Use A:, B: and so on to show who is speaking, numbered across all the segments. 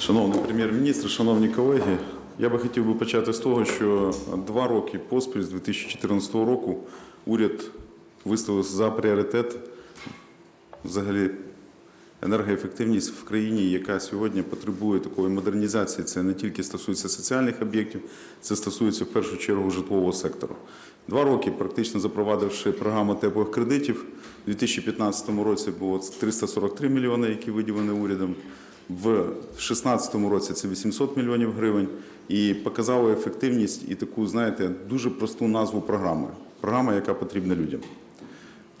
A: Шановний прем'єр-міністр, шановні колеги, я би хотів би почати з того, що два роки поспіль з 2014 року уряд виставив за пріоритет взагалі енергоефективність в країні, яка сьогодні потребує такої модернізації. Це не тільки стосується соціальних об'єктів, це стосується в першу чергу житлового сектору. Два роки, практично запровадивши програму теплих кредитів, у 2015 році було 343 мільйони, які виділені урядом. В 2016 році це 800 мільйонів гривень і показало ефективність і таку, знаєте, дуже просту назву програми. Програма, яка потрібна людям.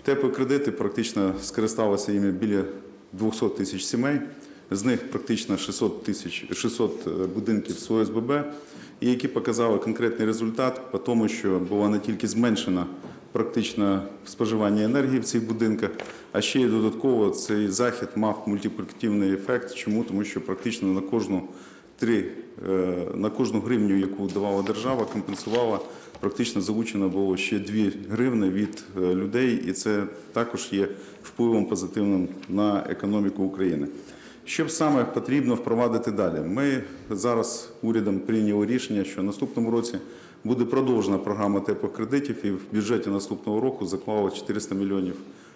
A: Теплі кредити практично скористалося іми біля 200 тисяч сімей, з них практично 600 тисяч 600 будинків з ОСББ, і які показали конкретний результат по тому, що було не тільки зменшено практично споживання енергії в цих будинках, а ще й додатково цей захід мав мультиплікативний ефект. Чому? Тому що практично на кожну три е, на кожну гривню, яку давала держава, компенсувала практично залучено було ще 2 гривни від е, людей, і це також є впливом позитивним на економіку України. Що б саме потрібно впровадити далі? Ми зараз урядом прийняли рішення, що наступному році буде продовжена програма теплих кредитів, і в бюджеті наступного року заклали 400 мільйонів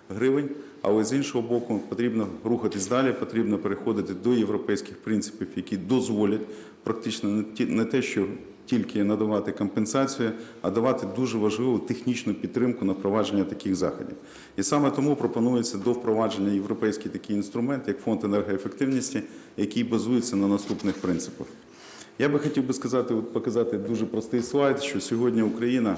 A: гривень. Але з іншого боку, потрібно рухатись далі, потрібно переходити до європейських принципів, які дозволять практично не те, що тільки надавати компенсацію, а давати дуже важливу технічну підтримку на впровадження таких заходів. І саме тому пропонується до впровадження європейський такий інструмент, як фонд енергоефективності, який базується на наступних принципах. Я би хотів би сказати, показати дуже простий слайд, що сьогодні Україна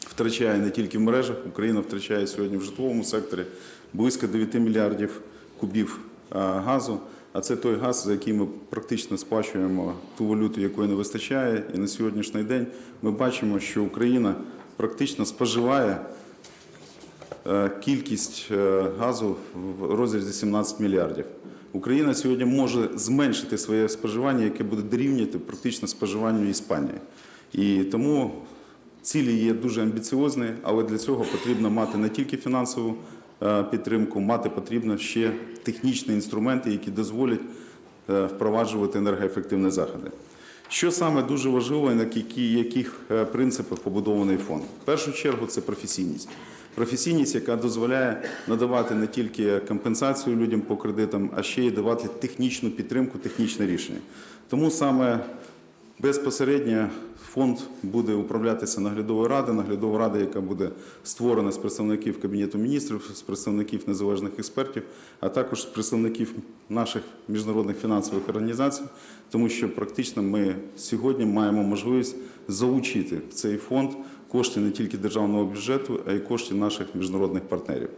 A: втрачає не тільки в мережах, Україна втрачає сьогодні в житловому секторі близько 9 мільярдів кубів газу. А це той газ, за який ми практично сплачуємо ту валюту, якої не вистачає. І на сьогоднішній день ми бачимо, що Україна практично споживає е, кількість е, газу в розрізі 17 мільярдів. Україна сьогодні може зменшити своє споживання, яке буде дорівнювати практично споживанню Іспанії. І тому цілі є дуже амбіціозні, але для цього потрібно мати не тільки фінансову підтримку, мати потрібно ще технічні інструменти, які дозволять е, впроваджувати енергоефективні заходи. Що саме дуже важливо і на яких е, принципах побудований фонд? В першу чергу це професійність. Професійність, яка дозволяє надавати не тільки компенсацію людям по кредитам, а ще й давати технічну підтримку, технічне рішення. Тому саме Безпосередньо фонд буде управлятися наглядовою радою, наглядова рада, яка буде створена з представників Кабінету міністрів, з представників незалежних експертів, а також з представників наших міжнародних фінансових організацій, тому що практично ми сьогодні маємо можливість залучити в цей фонд кошти не тільки державного бюджету, а й кошти наших міжнародних партнерів.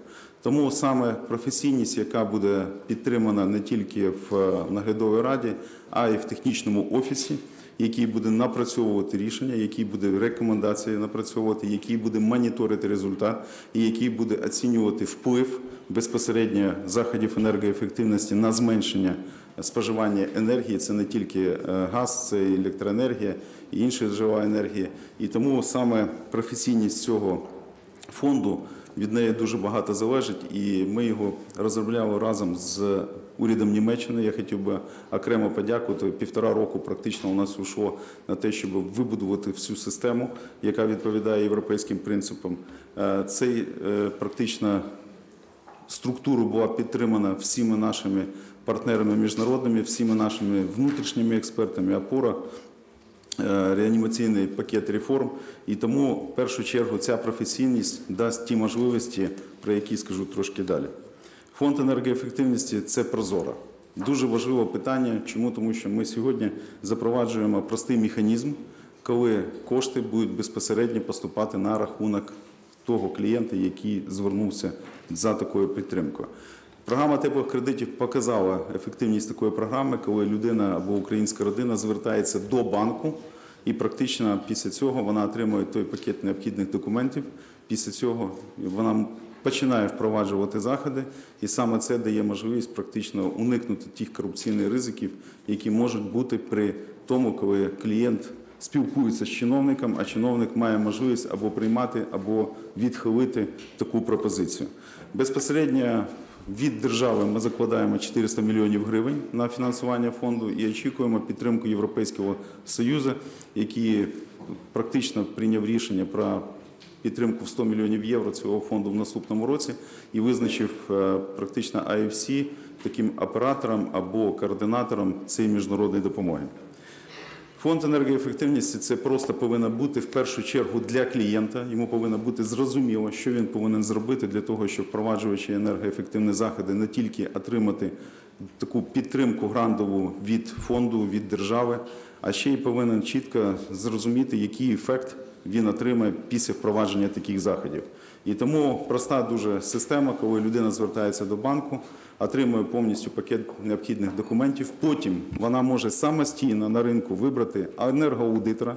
A: Тому саме професійність, яка буде підтримана не тільки в е, наглядовій раді, а й в технічному офісі, який буде напрацьовувати рішення, який буде рекомендації напрацьовувати, який буде моніторити результат, і який буде оцінювати вплив безпосередньо заходів енергоефективності на зменшення споживання енергії. Це не тільки е, газ, це і електроенергія і інші джерела енергії. І тому саме професійність цього фонду від неї дуже багато залежить, і ми його розробляли разом з урядом Німеччини. Я хотів би окремо подякувати. Півтора року практично у нас ушло на те, щоб вибудувати всю систему, яка відповідає європейським принципам. Е, Цей е, практично структуру була підтримана всіма нашими партнерами міжнародними, всіма нашими внутрішніми експертами. Опора е, реанімаційний пакет реформ. І тому, в першу чергу, ця професійність дасть ті можливості, про які скажу трошки далі. Фонд енергоефективності це прозоро. Дуже важливе питання. Чому? Тому що ми сьогодні запроваджуємо простий механізм, коли кошти будуть безпосередньо поступати на рахунок того клієнта, який звернувся за такою підтримкою. Програма теплих кредитів показала ефективність такої програми, коли людина або українська родина звертається до банку, і практично після цього вона отримує той пакет необхідних документів. Після цього вона починає впроваджувати заходи, і саме це дає можливість практично уникнути тих корупційних ризиків, які можуть бути при тому, коли клієнт спілкується з чиновником, а чиновник має можливість або приймати, або відхилити таку пропозицію. Безпосередньо від держави ми закладаємо 400 мільйонів гривень на фінансування фонду і очікуємо підтримку Європейського Союзу, який практично прийняв рішення про підтримку в 100 мільйонів євро цього фонду в наступному році і визначив е, практично IFC таким оператором або координатором цієї міжнародної допомоги. Фонд енергоефективності це просто повинно бути в першу чергу для клієнта. Йому повинно бути зрозуміло, що він повинен зробити для того, щоб впроваджуючи енергоефективні заходи, не тільки отримати таку підтримку грантову від фонду, від держави, а ще й повинен чітко зрозуміти, який ефект він отримає після впровадження таких заходів. І тому проста дуже система, коли людина звертається до банку, отримує повністю пакет необхідних документів. Потім вона може самостійно на ринку вибрати енергоаудитора,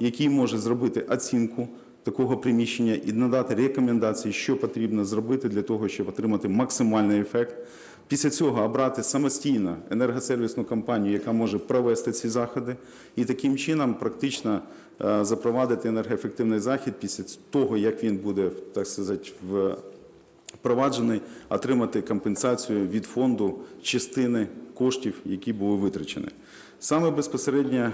A: який може зробити оцінку такого приміщення і надати рекомендації, що потрібно зробити для того, щоб отримати максимальний ефект. Після цього обрати самостійно енергосервісну компанію, яка може провести ці заходи, і таким чином практично е, запровадити енергоефективний захід після того, як він буде так сказати, впроваджений, отримати компенсацію від фонду частини коштів, які були витрачені. Саме безпосередньо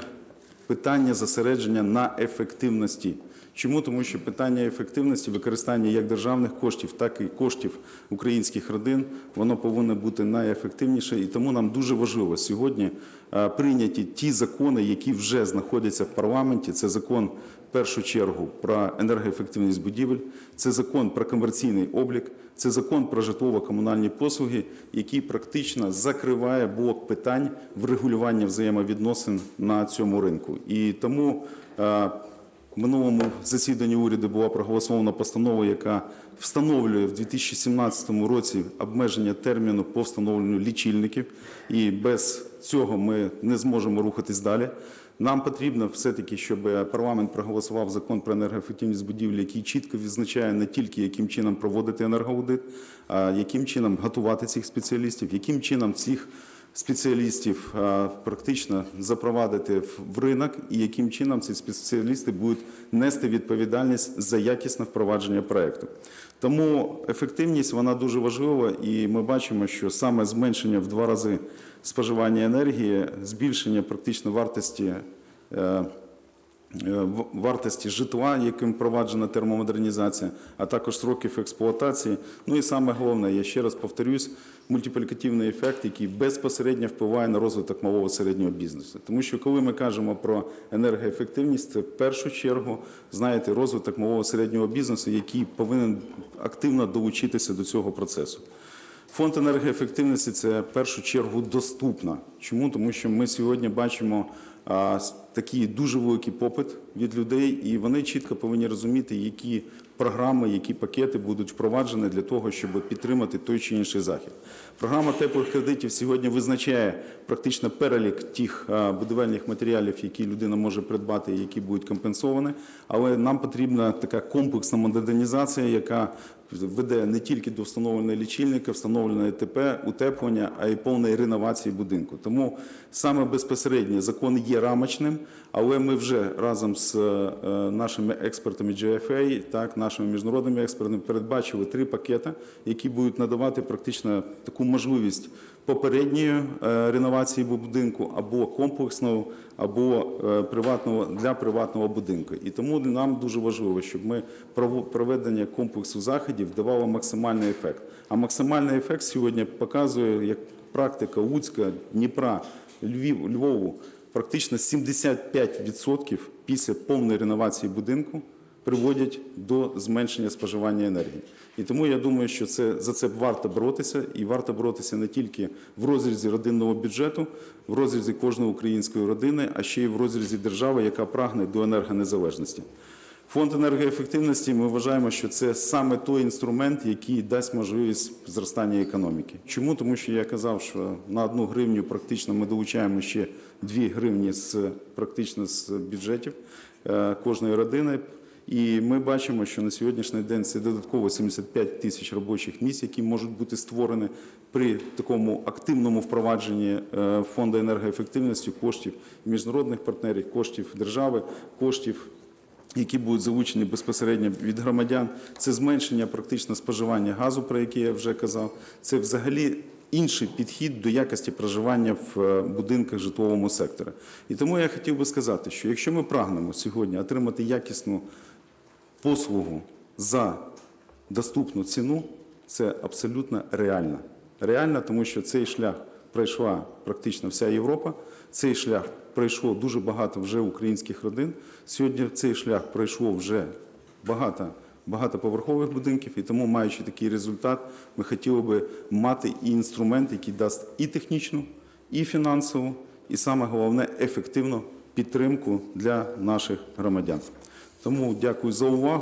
A: питання зосередження на ефективності. Чому? Тому що питання ефективності використання як державних коштів, так і коштів українських родин, воно повинно бути найефективніше. І тому нам дуже важливо сьогодні е, прийняті ті закони, які вже знаходяться в парламенті. Це закон першу чергу про енергоефективність будівель, це закон про комерційний облік, це закон про житлово-комунальні послуги, який практично закриває блок питань врегулювання взаємовідносин на цьому ринку. І тому е, в минулому засіданні уряду була проголосована постанова, яка встановлює в 2017 році обмеження терміну по встановленню лічильників, і без цього ми не зможемо рухатись далі. Нам потрібно все-таки, щоб парламент проголосував закон про енергоефективність будівлі, який чітко відзначає не тільки яким чином проводити енергоаудит, а яким чином готувати цих спеціалістів, яким чином цих спеціалістів практично запровадити в- ринок, і яким чином ці спеціалісти будуть нести відповідальність за якісне впровадження проекту. Тому ефективність вона дуже важлива, і ми бачимо, що саме зменшення в два рази споживання енергії, збільшення практично вартості. Е, вартості житла, яким впроваджена термомодернізація, а також сроків експлуатації. Ну і саме головне, я ще раз повторюсь, мультиплікативний ефект, який безпосередньо впливає на розвиток малого середнього бізнесу. Тому що коли ми кажемо про енергоефективність, це в першу чергу, знаєте, розвиток малого середнього бізнесу, який повинен активно долучитися до цього процесу. Фонд енергоефективності це в першу чергу доступно. Чому? Тому що ми сьогодні бачимо такий дуже великий попит від людей, і вони чітко повинні розуміти, які програми, які пакети будуть впроваджені для того, щоб підтримати той чи інший захід. Програма теплих кредитів сьогодні визначає практично перелік тих будівельних матеріалів, які людина може придбати, які будуть компенсовані. Але нам потрібна така комплексна модернізація, яка веде не тільки до встановлення лічильника, встановлення ТП, утеплення, а й повної реновації будинку. Тому саме безпосередньо закон є рамочним, але ми вже разом з е, нашими експертами GFA, так, нашими міжнародними експертами передбачили три пакети, які будуть надавати практично таку можливість попередньої е, реновації будинку або комплексного, або е, приватного для приватного будинку. І тому нам дуже важливо, щоб ми проведення комплексу заходів давало максимальний ефект. А максимальний ефект сьогодні показує як практика Луцька, Дніпра, Львів, Львову. Практично 75% після повної реновації будинку приводять до зменшення споживання енергії. І тому я думаю, що це за це варто боротися, і варто боротися не тільки в розрізі родинного бюджету, в розрізі кожної української родини, а ще й в розрізі держави, яка прагне до енергонезалежності. Фонд енергоефективності ми вважаємо, що це саме той інструмент, який дасть можливість зростання економіки. Чому? Тому що я казав, що на одну гривню практично ми долучаємо ще 2 гривні з практично з бюджетів е, кожної родини. І ми бачимо, що на сьогоднішній день це додатково 75 тисяч робочих місць, які можуть бути створені при такому активному впровадженні е, фонду енергоефективності коштів міжнародних партнерів, коштів держави, коштів які будуть залучені безпосередньо від громадян. Це зменшення практично споживання газу, про яке я вже казав. Це взагалі інший підхід до якості проживання в е, будинках житловому секторі. І тому я хотів би сказати, що якщо ми прагнемо сьогодні отримати якісну послугу за доступну ціну, це абсолютно реально. Реально, тому що цей шлях пройшла практично вся Європа. Цей шлях пройшло дуже багато вже українських родин. Сьогодні цей шлях пройшло вже багато багатоповерхових будинків, і тому, маючи такий результат, ми хотіли би мати і інструмент, який дасть і технічну, і фінансову, і саме головне ефективну підтримку для наших громадян. Тому дякую за увагу.